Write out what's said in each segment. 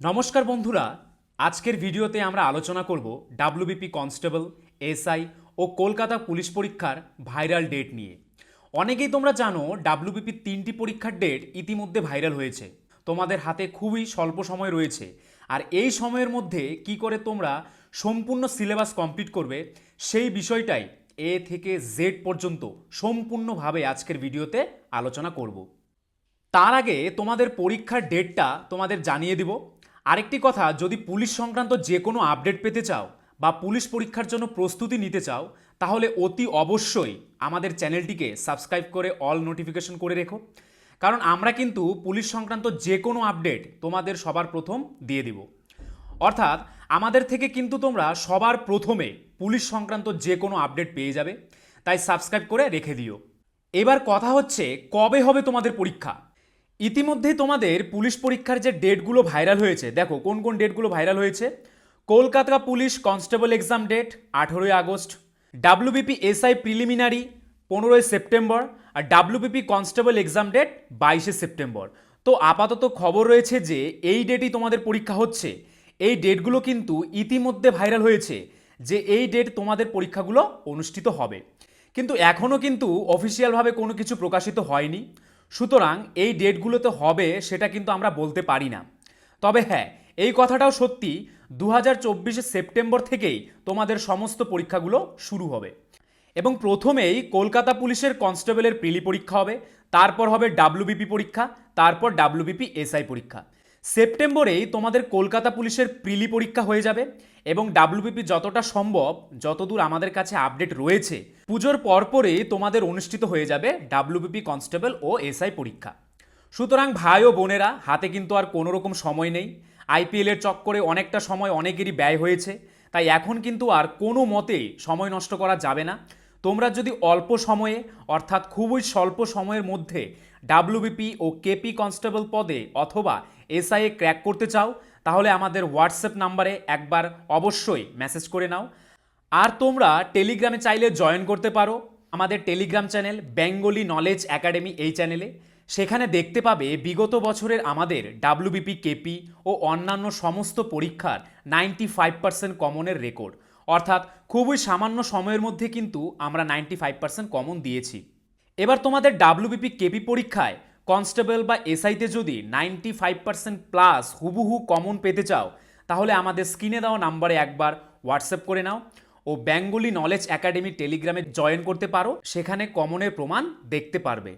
নমস্কার বন্ধুরা, আজকের ভিডিওতে আমরা আলোচনা করব ডাব্লিউবিপি কনস্টেবল, এসআই ও কলকাতা পুলিশ পরীক্ষার ভাইরাল ডেট নিয়ে। অনেকেই তোমরা জানো ডাব্লিউবিপি তিনটি পরীক্ষার ডেট ইতিমধ্যে ভাইরাল হয়েছে। তোমাদের হাতে খুবই স্বল্প সময় রয়েছে। আর এই সময়ের মধ্যে কি করে তোমরা সম্পূর্ণ সিলেবাস কমপ্লিট করবে, সেই বিষয়টাই এ থেকে জেড পর্যন্ত সম্পূর্ণভাবে আজকের ভিডিওতে আলোচনা করব। তার আগে তোমাদের পরীক্ষার ডেটটা তোমাদের জানিয়ে দিব। আরেকটি কথা, যদি পুলিশ সংক্রান্ত যে কোনো আপডেট পেতে চাও বা পুলিশ পরীক্ষার জন্য প্রস্তুতি নিতে চাও, তাহলে অতি অবশ্যই আমাদের চ্যানেলটিকে সাবস্ক্রাইব করে অল নোটিফিকেশন করে রেখো। কারণ আমরা কিন্তু পুলিশ সংক্রান্ত যে কোনো আপডেট তোমাদের সবার প্রথম দিয়ে দিব। অর্থাৎ আমাদের থেকে কিন্তু তোমরা সবার প্রথমে পুলিশ সংক্রান্ত যে কোনো আপডেট পেয়ে যাবে, তাই সাবস্ক্রাইব করে রেখে দিও। এবার কথা হচ্ছে, কবে হবে তোমাদের পরীক্ষা? ইতিমধ্যেই তোমাদের পুলিশ পরীক্ষার যে ডেটগুলো ভাইরাল হয়েছে, দেখো কোন কোন ডেটগুলো ভাইরাল হয়েছে। Kolkata police constable exam date আঠেরোই আগস্ট, ডাব্লিউবিপি এসআই প্রিলিমিনারি পনেরোই সেপ্টেম্বর আর ডাব্লিউবিপি কনস্টেবল এক্সাম ডেট বাইশে সেপ্টেম্বর। তো আপাতত খবর রয়েছে যে এই ডেটই তোমাদের পরীক্ষা হচ্ছে। এই ডেটগুলো কিন্তু ইতিমধ্যে ভাইরাল হয়েছে যে এই ডেট তোমাদের পরীক্ষাগুলো অনুষ্ঠিত হবে। কিন্তু এখনও কিন্তু অফিসিয়ালভাবে কোনো কিছু প্রকাশিত হয়নি। সুতরাং এই ডেটগুলোতে হবে সেটা কিন্তু আমরা বলতে পারি না। তবে হ্যাঁ এই কথাটাও সত্যি দু হাজার সেপ্টেম্বর থেকেই তোমাদের সমস্ত পরীক্ষাগুলো শুরু হবে। এবং প্রথমেই কলকাতা পুলিশের কনস্টেবলের প্রিলি পরীক্ষা হবে, তারপর হবে ডাব্লিউবিপি পরীক্ষা, তারপর ডাব্লিউবিপি এসআই পরীক্ষা। সেপ্টেম্বরেই তোমাদের কলকাতা পুলিশের প্রিলি পরীক্ষা হয়ে যাবে এবং ডাব্লিউবিপি যতটা সম্ভব, যতদূর আমাদের কাছে আপডেট রয়েছে, পুজোর পরপরই তোমাদের অনুষ্ঠিত হয়ে যাবে ডাব্লিউবিপি কনস্টেবল ও এসআই পরীক্ষা। সুতরাং ভাই ও বোনেরা, হাতে কিন্তু আর কোনো রকম সময় নেই। আইপিএলের চক্করে অনেকটা সময় অনেকেরই ব্যয় হয়েছে, তাই এখন কিন্তু আর কোনো মতে সময় নষ্ট করা যাবে না। তোমরা যদি অল্প সময়ে, অর্থাৎ খুবই স্বল্প সময়ের মধ্যে ডাব্লিউবিপি ও কেপি কনস্টেবল পদে অথবা এসআইএ ক্র্যাক করতে চাও, তাহলে আমাদের হোয়াটসঅ্যাপ নাম্বারে একবার অবশ্যই মেসেজ করে নাও। আর তোমরা টেলিগ্রামে চাইলে জয়েন করতে পারো। আমাদের Telegram channel Bengali knowledge academy এই চ্যানেলে। সেখানে দেখতে পাবে বিগত বছরের আমাদের ডাব্লিউবিপি, কেপি ও অন্যান্য সমস্ত পরীক্ষার নাইনটি ফাইভ পার্সেন্ট কমনের রেকর্ড। অর্থাৎ খুবই সামান্য সময়ের মধ্যে কিন্তু আমরা নাইনটি ফাইভ পার্সেন্ট কমন দিয়েছি। এবার তোমাদের ডাব্লিউবিপি, কেপি পরীক্ষায় কনস্টেবল বা এসআইতে যদি নাইনটি ফাইভ পার্সেন্ট প্লাস হুবহু কমন পেতে চাও, তাহলে আমাদের স্ক্রিনে দেওয়া নাম্বারে একবার হোয়াটসঅ্যাপ করে নাও ও বেঙ্গলি নলেজ একাডেমি টেলিগ্রামে জয়েন করতে পারো, সেখানে কমনের প্রমাণ দেখতে পারবে।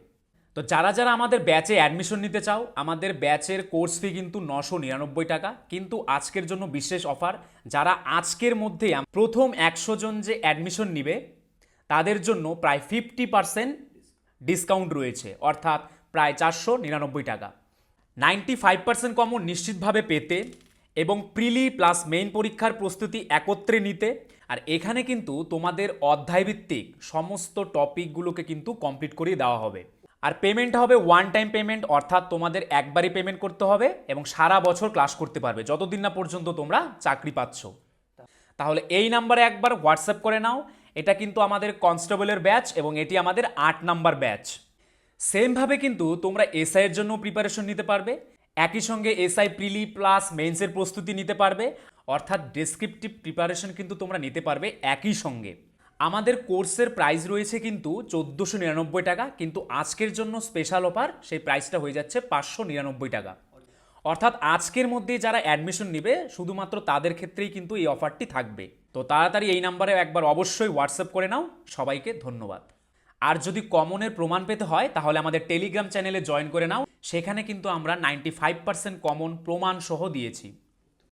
তো যারা যারা আমাদের ব্যাচে অ্যাডমিশন নিতে চাও, আমাদের ব্যাচের কোর্স ফি কিন্তু নশো নিরানব্বই টাকা, কিন্তু আজকের জন্য বিশেষ অফার, যারা আজকের মধ্যে প্রথম একশো জন যে অ্যাডমিশন নিবে, তাদের জন্য প্রায় ফিফটি পার্সেন্ট ডিসকাউন্ট রয়েছে। অর্থাৎ প্রায় চারশো নিরানব্বই টাকা। নাইনটি ফাইভ পার্সেন্ট কমন নিশ্চিতভাবে পেতে এবং প্রিলি প্লাস মেইন পরীক্ষার প্রস্তুতি একত্রে নিতে। আর এখানে কিন্তু তোমাদের অধ্যায়ভিত্তিক সমস্ত টপিকগুলোকে কিন্তু কমপ্লিট করিয়ে দেওয়া হবে। আর পেমেন্ট হবে ওয়ান টাইম পেমেন্ট অর্থাৎ তোমাদের একবারই পেমেন্ট করতে হবে এবং সারা বছর ক্লাস করতে পারবে। যতদিন না পর্যন্ত তোমরা চাকরি পাচ্ছ। তাহলে এই নাম্বারে একবার হোয়াটসঅ্যাপ করে নাও। এটা কিন্তু আমাদের কনস্টেবলের ব্যাচ এবং এটি আমাদের আট নাম্বার ব্যাচ সেমভাবে কিন্তু তোমরা এসআই এর জন্য প্রিপারেশন নিতে পারবে। একই সঙ্গে এসআই প্রিলি প্লাস মেন্সের প্রস্তুতি নিতে পারবে। অর্থাৎ ডেসক্রিপটিভ প্রিপারেশন কিন্তু তোমরা নিতে পারবে একই সঙ্গে। আমাদের কোর্সের প্রাইস রয়েছে কিন্তু চোদ্দোশো নিরানব্বই টাকা, কিন্তু আজকের জন্য স্পেশাল অফার সেই প্রাইসটা হয়ে যাচ্ছে পাঁচশো নিরানব্বই টাকা। অর্থাৎ আজকের মধ্যে যারা অ্যাডমিশন নেবে, শুধুমাত্র তাদের ক্ষেত্রেই কিন্তু এই অফারটি থাকবে। তো তাড়াতাড়ি এই নাম্বারে একবার অবশ্যই হোয়াটসঅ্যাপ করে নাও। সবাইকে ধন্যবাদ। আর যদি কমনের প্রমাণ পেতে হয়, তাহলে আমাদের টেলিগ্রাম চ্যানেলে জয়েন করে নাও। সেখানে কিন্তু আমরা নাইনটি ফাইভ পার্সেন্ট কমন প্রমাণ সহ দিয়েছি।